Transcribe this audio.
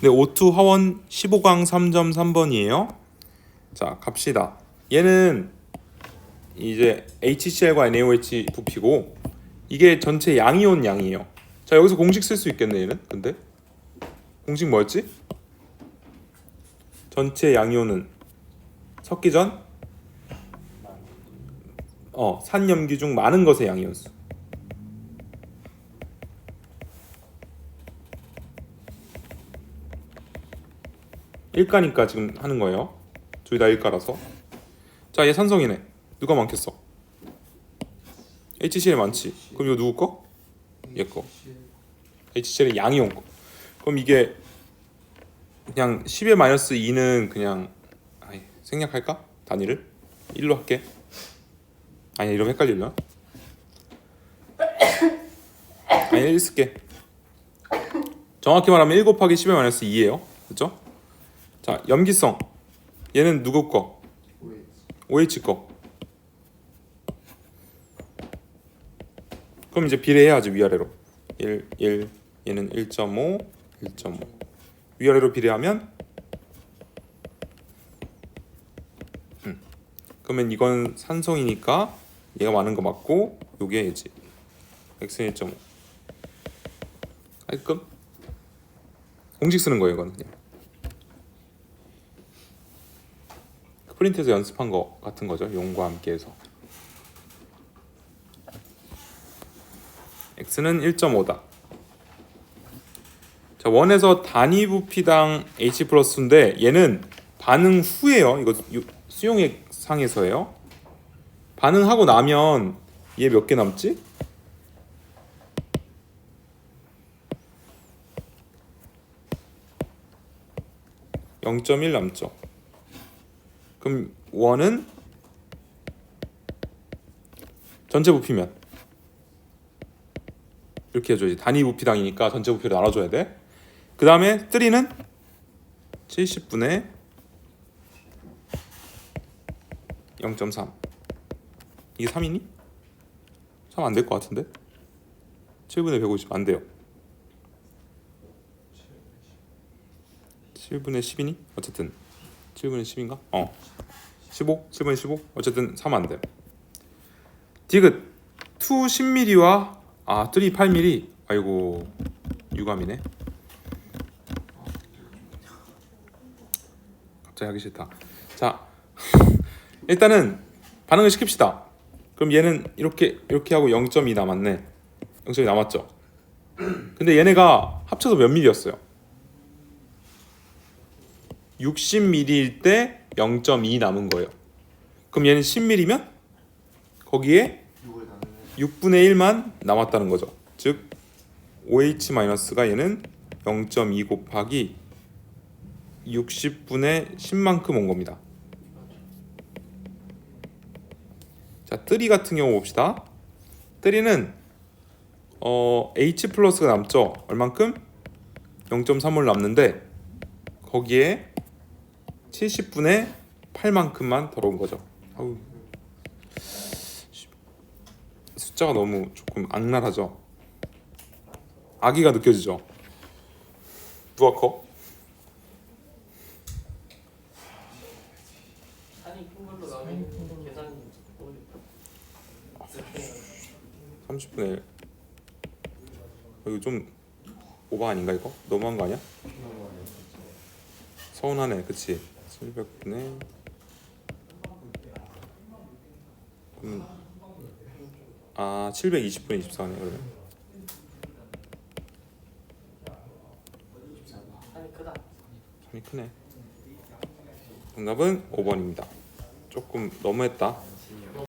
네, O2 화원 15강 3.3번이에요. 자, 갑시다. 얘는 이제 HCl과 NaOH 부피고 이게 전체 양이온 양이에요. 자, 여기서 공식 쓸 수 있겠네, 얘는. 근데 공식 뭐였지? 전체 양이온은 섞기 전 어, 산염기 중 많은 것의 양이온수. 일가니까 지금 하는 거예요. 둘 다 일가라서. 자, 얘 산성이네. 누가 많겠어? HCl 많지. 그럼 이거 누구 거? 얘 거. HCl은 양이온 거. 그럼 이게 그냥 10의 마이너스 2는 그냥 아이, 생략할까? 단위를 1로 할게. 아니 이러면 헷갈리려. 아니 1 쓸게. 정확히 말하면 1 곱하기 10의 마이너스 2예요. 그렇죠? 자, 염기성. 얘는 누구 거? OH 거. 그럼 이제 비례해야지 위아래로. 1, 1, 얘는 1.5, 1.5. 위아래로 비례하면 음. 그러면 이건 산성이니까 얘가 많은 거 맞고 요게 얘지. x는 1.5. 깔끔. 공식 쓰는 거예요, 이거는 그냥. 프린트에서 연습한 거 같은 거죠. 용과 함께 해서. x는 1.5다. 자, 원에서 단위 부피당 h 플러스인데 얘는 반응 후에요. 이거 유- 수용액 상에서예요. 반응하고 나면 얘 몇 개 남지? (0.1) 남죠. 그럼 원은 전체 부피면 이렇게 해줘야지 단위 부피당이니까 전체 부피로 나눠줘야 돼. 그 다음에 3는 70분의 0.3 이게 3이니? 3 안 될 것 같은데? 7분의 150 안 돼요 7분의 10이니? 어쨌든 7분의 10인가? 어. 15? 7분의 15? 어쨌든 3 안 돼요 디귿. 2 10mm와 아3 8mm 아이고 유감이네. 갑자기 하기 싫다. 자 일단은 반응을 시킵시다. 그럼 얘는 이렇게 이렇게 하고 0.2 남았네. 0.2 남았죠? 근데 얘네가 합쳐서 몇 mm였어요 60mm일 때 0.2 남은 거예요 그럼 얘는 10mm면 거기에 6분의 1만 남았다는 거죠. 즉 OH-가 얘는 0.2 곱하기 60분의 10만큼 온 겁니다. 자, 뜨리 같은 경우 봅시다. 뜨리는 어, H 플러스가 남죠. 얼만큼? 0.3을 남는데 거기에 70분의 8만큼만 덜어온 거죠. 아우. 숫자가 너무 조금 악랄하죠. 아기가 느껴지죠. 누가 커? 산이 큰 걸로 나오면 계산 어렵다. 30분의 1. 이거 좀 오버 아닌가 이거? 너무한 거 아니야? 서운하네, 그치? 700분의 음, 아 720분의 24네 그러면. 3이 크네. 정답은 5번입니다. 조금 너무했다.